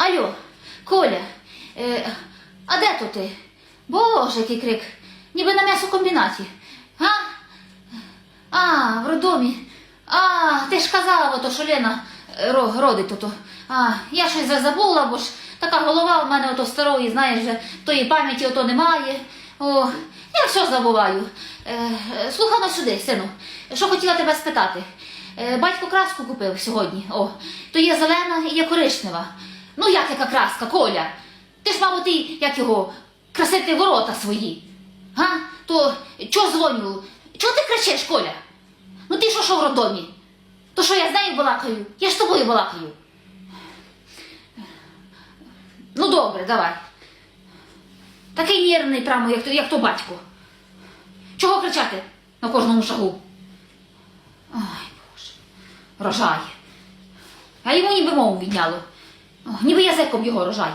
Алло, Коля, е, а де то ти? Боже, який крик. Ніби на м'ясокомбінаті. А? А, в роддомі. А, ти ж казала, ото, що Лена е, родить ото. А, я щось забула, бо ж така голова в мене ото старої, знаєш, вже тої пам'яті ото немає. О, я все забуваю. Е, е, слухай сюди, сину. Що хотіла тебе спитати? Е, батько краску купив сьогодні. О, то є зелена і є коричнева. Ну, як яка краска, Коля? Ти ж, мабуть, ти, як його, красити ворота свої. Га? То чого дзвоню? Чого ти кричиш, Коля? Ну ти що, що в роддомі? То що я з нею балакаю? Я ж з тобою балакаю. Ну добре, давай. Такий нервний прямо, як, то- як то батько. Чого кричати на кожному шагу? Ой, Боже, рожає. А йому ніби мову відняло. Ніби язиком його рожає.